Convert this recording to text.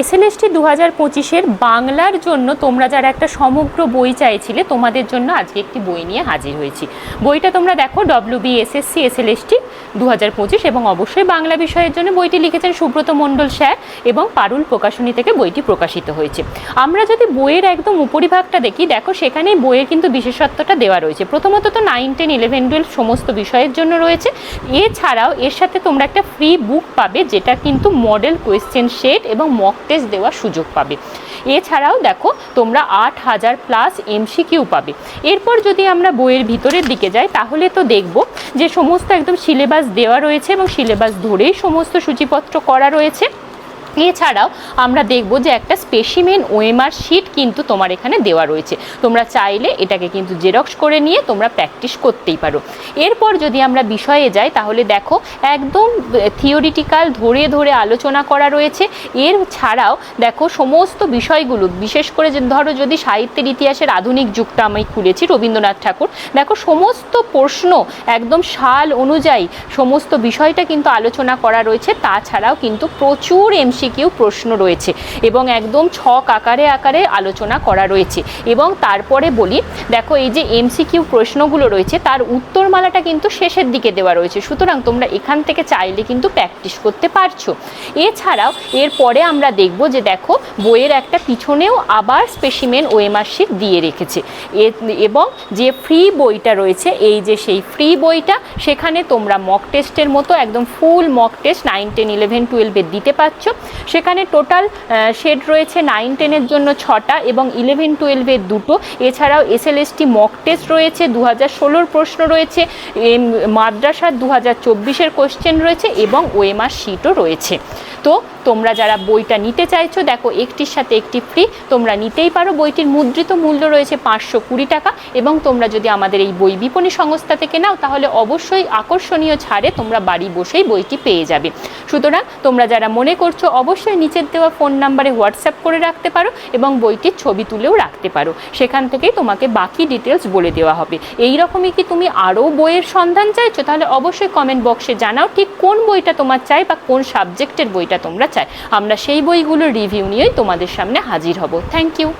SLST দু হাজার পঁচিশের বাংলার জন্য তোমরা যারা একটা সমগ্র বই চাইছিলে, তোমাদের জন্য আজকে একটি বই নিয়ে হাজির হয়েছি। বইটা তোমরা দেখো ডব্লিউ বি এসএসসি এসএলএসটি দু হাজার পঁচিশ এবং অবশ্যই বাংলা বিষয়ের জন্য বইটি লিখেছেন সুব্রত মণ্ডল স্যার এবং পারুল প্রকাশনী থেকে বইটি প্রকাশিত হয়েছে। আমরা যদি বইয়ের একদম উপরিভাগটা দেখি, দেখো সেখানেই বইয়ের কিন্তু বিশেষত্বটা দেওয়া রয়েছে। প্রথমত তো নাইন টেন ইলেভেন টুয়েলভ সমস্ত বিষয়ের জন্য রয়েছে। এছাড়াও এর সাথে তোমরা একটা ফ্রি বুক পাবে, যেটা কিন্তু মডেল কোয়েশ্চেন সেট এবং মক টেস্ট দেওয়ার সুযোগ পাবে। এছাড়াও দেখো, তোমরা আট হাজার প্লাস এমসিকিউ পাবে। এরপর যদি আমরা বইয়ের ভিতরের দিকে যাই, তাহলে তো দেখব যে সমস্ত একদম সিলেবাস দেওয়া রয়েছে এবং সিলেবাস ধরেই সমস্ত সূচিপত্র করা রয়েছে। এছাড়াও আমরা দেখব যে একটা স্পেসিমেন ওএমআর শিট কিন্তু তোমার এখানে দেওয়া রয়েছে। তোমরা চাইলে এটাকে কিন্তু জেরক্স করে নিয়ে তোমরা প্র্যাকটিস করতেই পারো। এরপর যদি আমরা বিষয়ে যাই, তাহলে দেখো একদম থিওরিটিক্যাল ধরে ধরে আলোচনা করা রয়েছে। এর ছাড়াও দেখো সমস্ত বিষয়গুলো, বিশেষ করে ধরো যদি সাহিত্যের ইতিহাসের আধুনিক যুগটা আমি খুলেছি, রবীন্দ্রনাথ ঠাকুর, দেখো সমস্ত প্রশ্ন একদম সাল অনুযায়ী সমস্ত বিষয়টা কিন্তু আলোচনা করা রয়েছে। তাছাড়াও কিন্তু প্রচুর এমসিকিউ প্রশ্ন রয়েছে এবং একদম ছক আকারে আকারে আলোচনা করা রয়েছে। এবং তারপরে বলি, দেখো এই যে এমসিকিউ প্রশ্নগুলো রয়েছে, তার উত্তরমালাটা কিন্তু শেষের দিকে দেওয়া রয়েছে। সুতরাং তোমরা এখান থেকে চাইলে কিন্তু প্র্যাকটিস করতে পারছ। এছাড়াও এরপরে আমরা দেখব যে দেখো, বইয়ের একটা পিছনেও আবার স্পেসিমেন ওএমআর শিট দিয়ে রেখেছে। এবং যে ফ্রি বইটা রয়েছে, এই যে সেই ফ্রি বইটা, সেখানে তোমরা মক টেস্টের মতো একদম full mock test nine ten eleven টুয়েলভে দিতে পারছ। সেখানে টোটাল শেড রয়েছে নাইন টেনের জন্য ছটা এবং ইলেভেন টুয়েলভের দুটো। এছাড়াও এসএলএসটি মক টেস্ট রয়েছে দু হাজার ষোলোর প্রশ্ন রয়েছে মাদ্রাসার দু হাজার চব্বিশের কোশ্চেন রয়েছে এবং ওএমআর শিটও রয়েছে। তো তোমরা যারা বইটা নিতে চাইছো, দেখো একটির সাথে একটি ফ্রি তোমরা নিতেই পারো। বইটির মুদ্রিত মূল্য রয়েছে পাঁচশো কুড়ি টাকা এবং তোমরা যদি আমাদের এই বই বিপণী সংস্থা থেকে নাও, তাহলে অবশ্যই আকর্ষণীয় ছাড়ে তোমরা বাড়ি বসেই বইটি পেয়ে যাবে। সুতরাং তোমরা যারা মনে করছ অবশ্যই নিচের দেওয়া ফোন নাম্বারে হোয়াটসঅ্যাপ করে রাখতে পারো এবং বইটির ছবি তুলেও রাখতে পারো। সেখান থেকেই তোমাকে বাকি ডিটেলস বলে দেওয়া হবে। এই রকমই কি তুমি আরও বইয়ের সন্ধান চাইছো? তাহলে অবশ্যই কমেন্ট বক্সে জানাও ঠিক কোন বইটা তোমার চাই বা কোন সাবজেক্টের বইটা তোমরা চাই। আমরা সেই বইগুলোর রিভিউ নিয়েই তোমাদের সামনে হাজির হব। Thank you